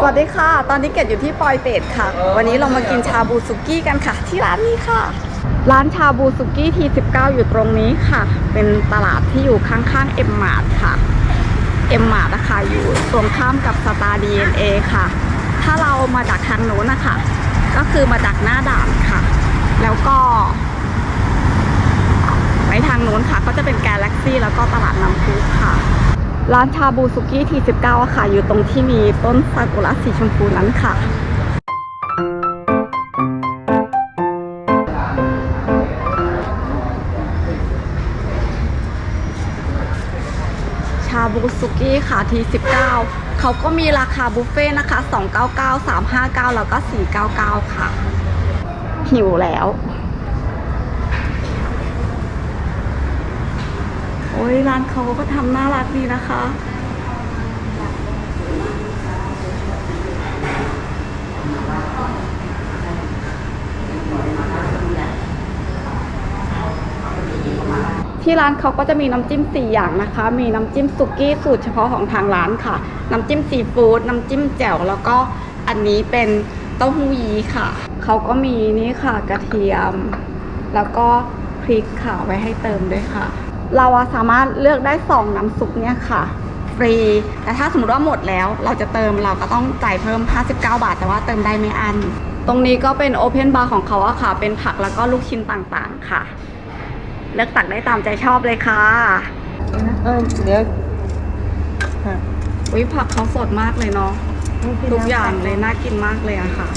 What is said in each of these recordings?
สวัสดีค่ะ ตอนนี้เกดอยู่ที่ปอยเป็ดค่ะ วันนี้เรามากินชาบูสุกี้กันค่ะ ที่ร้านนี้ค่ะ ร้านชาบูสุกี้ที19 อยู่ตรงนี้ค่ะ เป็นตลาดที่อยู่ข้างๆเอ็มมาร์ทค่ะ เอ็มมาร์ทนะคะอยู่ตรงข้ามกับสตาร์ดีเอ็นเอค่ะ ถ้าเรามาจากทางโน้นนะคะ ก็คือมาจากหน้าด่านค่ะ แล้วก็ไปทางโน้นค่ะ ก็จะเป็นแกลเล็กซี่แล้วก็ตลาดน้ำพุค่ะ ร้านชาบูสุกี้ที19อะค่ะ อยู่ตรงที่มีต้นซากุระสีชมพูนั้นค่ะชาบูสุกี้ค่ะที19เขาก็มีราคาบุฟเฟ่นะคะ 299 359 แล้วก็ 499 ค่ะ หิวแล้ว โอ้ยร้านเขาก็ทำน่ารักดีนะคะ ที่ร้านเขาก็จะมีน้ำจิ้ม 4 อย่างนะคะ มีน้ำจิ้มสุกี้สูตรเฉพาะของทางร้านค่ะ น้ำจิ้มซีฟู้ดน้ำจิ้มแจ่วแล้วก็อันนี้เป็นเต้าหู้ยี้ค่ะ เขาก็มีนี่ค่ะกระเทียม แล้วก็พริกค่ะไว้ให้เติมด้วยค่ะ เราอะสามารถเลือกได้สองน้ำซุปเนี่ยค่ะฟรีแต่ถ้าสมมติว่าหมดแล้ว เราจะเติมเราก็ต้องจ่ายเพิ่ม 59 บาท แต่ว่าเติมได้ไม่อัน ตรงนี้ก็เป็นโอเพนบาร์ของเขาอะค่ะ เป็นผักแล้วก็ลูกชิ้นต่างๆค่ะ เลือกตักได้ตามใจชอบเลยค่ะเออเดี๋ยวค่ะอุ้ยผักเขาสดมากเลยเนาะทุกอย่างเลยน่ากินมากเลยอะค่ะ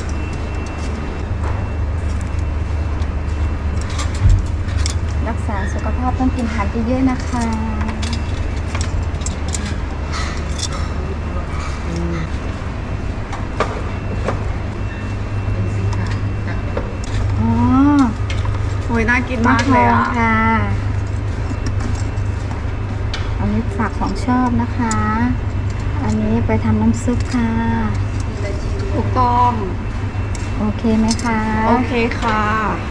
รัก ษาสุขภาพต้องกินผักเยอะๆนะคะอ๋อโอ้ยน่ากินมะมากพเลยร้าวอะค่ะอันนี้ผักของชอบนะคะ อันนี้ไปทำน้ำซุปค่ะ ถูกต้อง โอเคไหมคะ โอเคค่ะหอย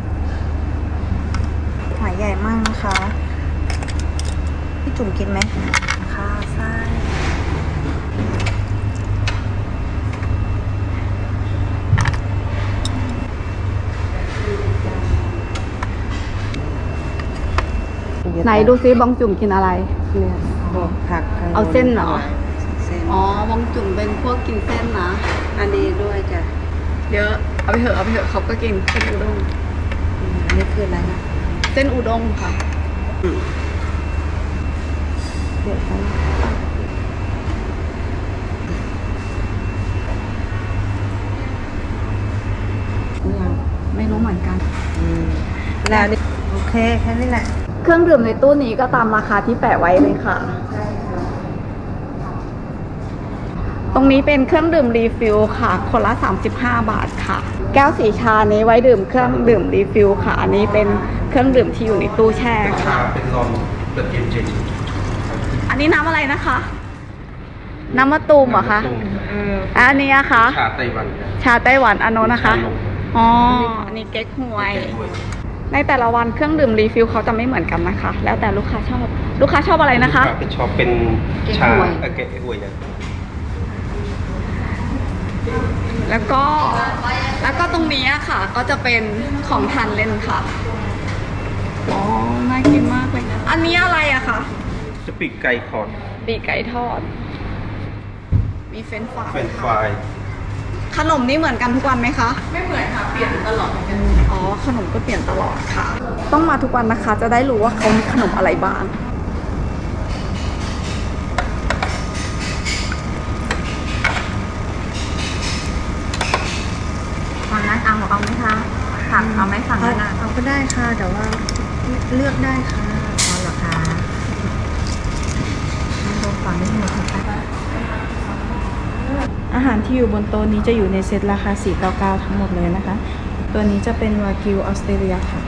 ใหญ่มากนะคะ พี่จุ๋มกินไหมค่ะไส้ไหนดูซิบองจุ่มกินอะไร เนี่ยบอกผักข้งบเอาเส้นเหรอ เส้นอ๋อบองจุ่มเป็นพวกกินเส้นนะ อันนี้ด้วยจ้ะเยอะ เอาไปเถอะ เอาไปเถอะเขาก็กินเส้นอุด้ง อืมอันนี้คืออะไรนะ เส้นอุด้งค่ะเดี๋ยวกันยังไม่รู้เหมือนกันอืมแล้วนี่โอเค แค่นี้แหละ เครื่องดื่มในตู้นี้ก็ตามราคาที่แปะไว้เลยค่ะ ตรงนี้เป็นเครื่องดื่มรีฟิลค่ะ คนละ 35 บาทค่ะ แก้วสีชานี้ไว้ดื่มเครื่องดื่มรีฟิลค่ะ อันนี้เป็นเครื่องดื่มที่อยู่ในตู้แช่ค่ะ เป็นลมเปิดเย็นจริงอันนี้น้ำอะไรนะคะ น้ำมะตูมเหรอคะเอออะอันนี้อะคะ ชาไต้หวันครับชาไต้หวันอันโนนนะคะชานมอ๋อ อันนี้เก๊กฮวยแกงด้วย ในแต่ละวันเครื่องดื่มรีฟิลเขาจะไม่เหมือนกันนะคะ แล้วแต่ลูกค้าชอบ ลูกค้าชอบอะไรนะคะลูกาเป็นชอบเป็นชาเออเก๊กฮวยนะแล้วก็ แล้วก็ตรงนี้อะค่ะก็จะเป็นของทานเล่นค่ะอ๋อน่ากินมากเลยอันนี้อะไรอะคะสปีกไก่คอนปีกไก่ทอด มีเฟรนช์ฟรายเฟรนช์ฟรายขนมนี่เหมือนกันทุกวันไหมคะ ไม่เหมือนค่ะ เปลี่ยนตลอดอ๋อขนมก็เปลี่ยนตลอดค่ะ ต้องมาทุกวันนะคะ จะได้รู้ว่าเขามีขนมอะไรบ้างฝั่งนั้นเอาเอาไหมคะ ผักเอาไหมฝั่งนั้นเอาก็ได้ค่ะแต่ว่าเลือกได้ค่ะเอาเหรอคะงั้นลงฝั่งนี้หมดค่ะอาหารที่อยู่บนโต๊ะนี้จะอยู่ในเซตราคา 499 ทั้งหมดเลยนะคะ ตัวนี้จะเป็นวากิวออสเตรเลียค่ะ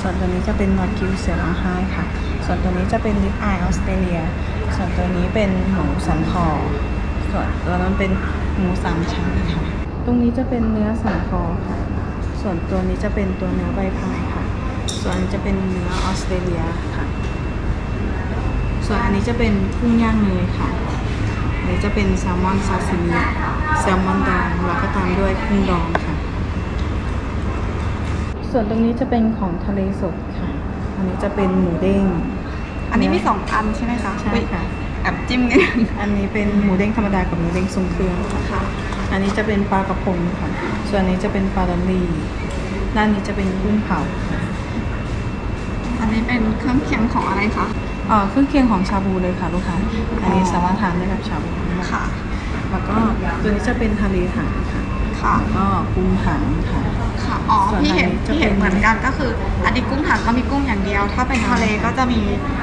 ส่วนตัวนี้จะเป็นวากิวเสือร้องไห้ค่ะ ส่วนตัวนี้จะเป็นลิปอายออสเตรเลีย ส่วนตัวนี้เป็นหมูสันคอ ส่วนตัวนั้นเป็นหมูสามชั้นค่ะ ตรงนี้จะเป็นเนื้อสันคอค่ะ ส่วนตัวนี้จะเป็นตัวเนื้อใบพายค่ะ ส่วนอันนี้จะเป็นเนื้อออสเตรเลียค่ะ ส่วนอันนี้จะเป็นกุ้งย่างเนยค่ะ อันนี้จะเป็นแซลมอนซาซิมิแซลมอนดองแล้วก็ตามด้วยกุ้งดองค่ะ ส่วนตรงนี้จะเป็นของทะเลสดค่ะ อันนี้จะเป็นหมูเด้ง อันนี้มีสองอันใช่ไหมคะใช่ค่ะแอบจิ้มนิดนึงอันนี้เป็นหมูเด้งธรรมดากับหมูเด้งทรงเครื่องค่ะ อันนี้จะเป็นปลากระพงค่ะ ส่วนอันนี้จะเป็นปลาดอลลี่ด้านนี้จะเป็นกุ้งเผาค่ะอันนี้เป็นเครื่องเคียงของอะไรคะ เอ่อเครื่องเคียงของชาบูเลยค่ะลูกค้า อันนี้สามารถทานได้กับชาบูได้ค่ะ แล้วก็ตัวนี้จะเป็นทะเลหางค่ะ ค่ะ แล้วก็กุ้งหางค่ะ ค่ะ อ๋อ ส่วนพี่เห็นอันนี้จะพี่เห็นเป็น เหมือนกันก็คือ อันนี้กุ้งถังก็มีกุ้งอย่างเดียว ถ้าเป็นทะเลก็จะมี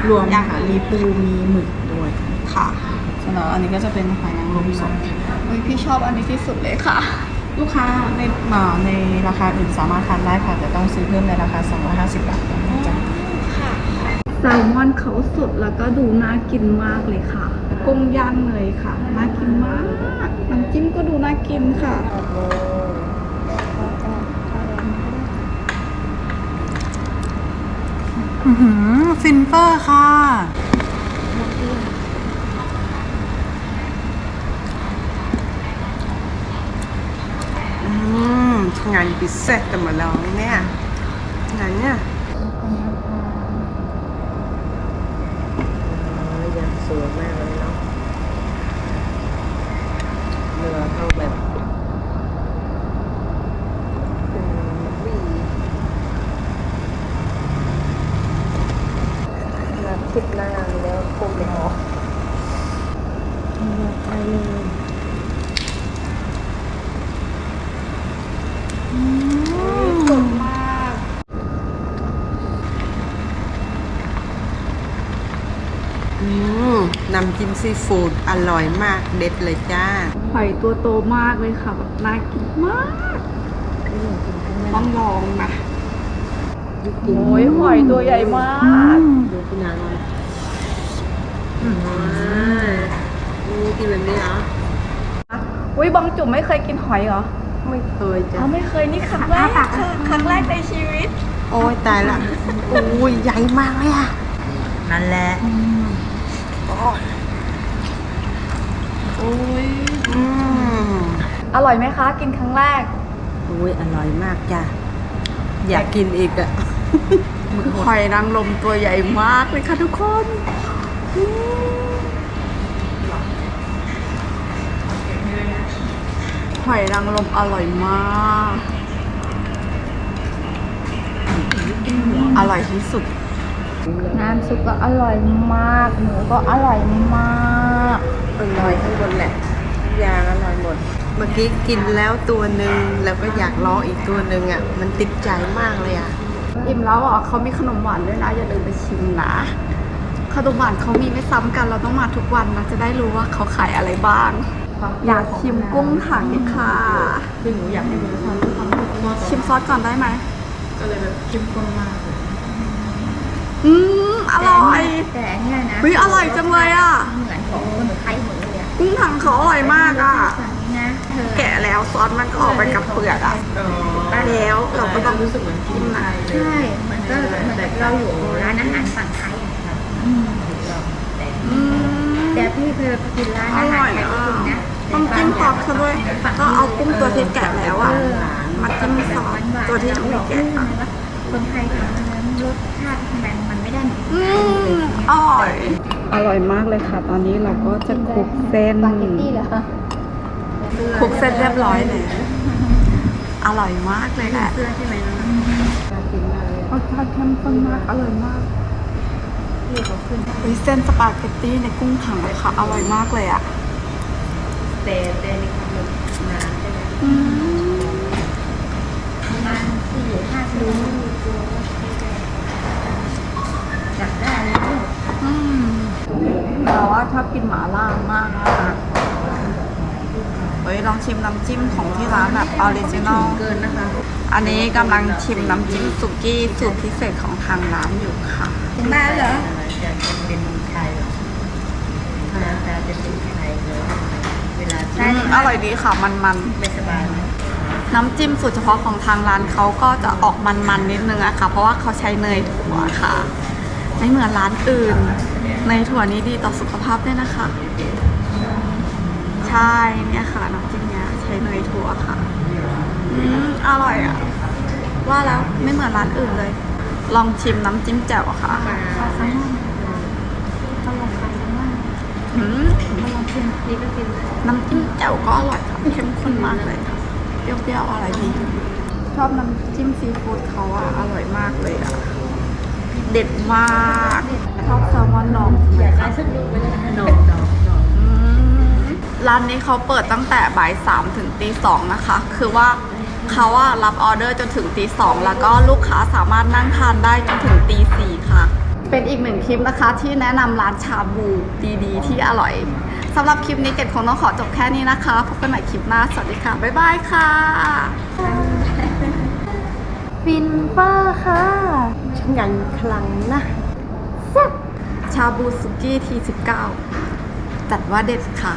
รวมอย่างค่ะมีปูมีหมึกด้วยค่ะสำหรับอันนี้ก็จะเป็นหอยนางรมสดค่ะ เฮ้ยพี่ชอบอันนี้ที่สุดเลยค่ะ ลูกค้าในเอ่อในราคาอื่นสามารถทานได้ค่ะ แต่ต้องซื้อเพิ่มในราคา 250 บาทนะจ๊ะแซลมอนเขาสดแล้วก็ดูน่ากินมากเลยค่ะ กุ้งย่างเลยค่ะ น่ากินมาก น้ำจิ้มก็ดูน่ากินค่ะ ฟินเฟอร์ค่ะ อืม พิเศษกันมาลองเนี่ยงานเนี่ยยังสวยมากเลยเนาะเนื้อเขาแบบเป็นวีมาคิดหน้าแล้วคงไม่ออกไปเลย สดมาก อืม น้ำจิ้มซีฟู้ดอร่อยมากเด็ดเลยจ้า หอยตัวโตมากเลยค่ะแบบน่ากินมากต้องลองนะโอ้ยหอยตัวใหญ่มากดูคุณนางอืมกินแบบนี้เหรออุ้ยบองจุ๋มไม่เคยกินหอยเหรอ ไม่เคยจ้ะอ๋อไม่เคยนี่ครั้งแรกค่ะครั้งแรกในชีวิต โอ้ยตายละโอ้ยใหญ่มากเลยอะนั่นแหละโอ้ยอืมอร่อยไหมคะ กินครั้งแรกโอ้ยอร่อยมากจ้ะ อยากกินอีกอะหอยนางรมตัวใหญ่มากเลยค่ะทุกคนอืมหอยนางรมอร่อยมาก อร่อยที่สุด น้ำซุปก็อร่อยมากหมูก็อร่อยมากอร่อยทั้งหมดแหละทุกอย่างอร่อยหมด เมื่อกี้กินแล้วตัวหนึ่งแล้วก็อยากลองอีกตัวหนึ่งอะมันติดใจมากเลยอะอิ่มแล้วอะเขามีขนมหวานด้วยนะอย่าลืมไปชิมนะขนมหวานเขามีไม่ซ้ำกันเราต้องมาทุกวันนะจะได้รู้ว่าเขาขายอะไรบ้าง อยากชิมกุ้งถังค่ะคือหนูอยากให้มีรสชาติที่ความรู้ว่าชิมซอสก่อนได้ไหมก็เลยแบบเข้มข้นมากเลย อืมอร่อยแต่อันเนี่ยนะเฮ้ยอร่อยจังเลยอะ เหมือนของคนไทยหมดเลยอะกุ้งถังเขาอร่อยมากอะสั่งนี่นะเธอแกะแล้วซอสมันก็ออกไปกับเปลือกอะแล้วเราก็ต้องรู้สึกเหมือนกินไทยเลยใช่มันก็เหมือนเราอยู่ร้านอาหารฝั่งไทยอะอืมแต่พี่เคยไปกินร้านออาหาร่รอยไทยอะจริงๆนะต้องจิ้มซอสเขาด้วยก็เอากุ้งตัวที่แกะแล้วอะมาจิ้มซอสตัวที่ยังไม่แกะอะ คนไทยทำนั้นรสชาติทำไมมันไม่ได้เหมือ นอืมอร่อย อร่อยมากเลยค่ะ ตอนนี้เราก็จะคลุกเส้นสปาเกตตี้เหรอคลุกเส้นเรียบร้อยเลย อร่อยมากเลยแหละเสื้อใช่ไหมน้องรสชาติเข้มข้นมาก อร่อยมากเฮ้ยเส้นสปาเกตตี้ในกุ้งถังเลยค่ะ อร่อยมากเลยอะแต่แต่นี่คือน ว่าชอบกินหมาล่ามากอะเฮ้ยลองชิมน้ำจิ้มของที่ร้านแบบออริจินอลเกินนะคะ อันนี้กำลังชิมน้ำจิ้มสุกี้สูตรพิเศษของทางร้านอยู่ค่ะถึงบ้านเหรอจะเป็นไทยหน้าตาจะเป็นไทยเลยเวลาอืมอร่อยดีค่ะมันไม่สบายนะๆน้ำจิ้มสูตรเฉพาะของทางร้านเขาก็จะออกมันๆนิดนึงอะค่ะ เพราะว่าเขาใช้เนยถั่วค่ะ ไม่เหมือนร้านอื่นเนถั่วนี้ดีต่อสุขภาพด้วยนะคะ ใช่เนี่ยค่ะน้ำจิ้มเนี้ยใช้เนยถั่วค่ะอืมอร่อยอะ ว่าแล้วไม่เหมือนร้านอื่นเลย ลองชิมน้ำจิ้มแจ่วค่ะอืมน้ำจิ้มแจ่วก็อร่อยค่ะเข้มข้นมากเลยค่ะเปรี้ยวๆอะไรดี ชอบน้ำจิ้มซีฟู้ดเขาอะอร่อยมากเลยอะ เด็ดมากชอบแซลมอนดองอยากได้สักลูกไปเลยดองดองร้านนี้เขาเปิดตั้งแต่บ่ายสามถึงตีสองนะคะ คือว่าเขาว่ารับออเดอร์จนถึงตีสองแล้วก็ลูกค้าสามารถนั่งทานได้จนถึงตีสี่ค่ะ เป็นอีกหนึ่งคลิปนะคะ ที่แนะนำร้านชาบูดีๆ ที่อร่อยสำหรับคลิปนี้เกดคงต้องขอจบแค่นี้นะคะ พบกันใหม่คลิปหน้า สวัสดีค่ะ บ๊ายบายค่ะ ฟินป้าค่ะฉันยังคลังนะชาบูสุกี้ที19จัดว่าเด็ดค่ะ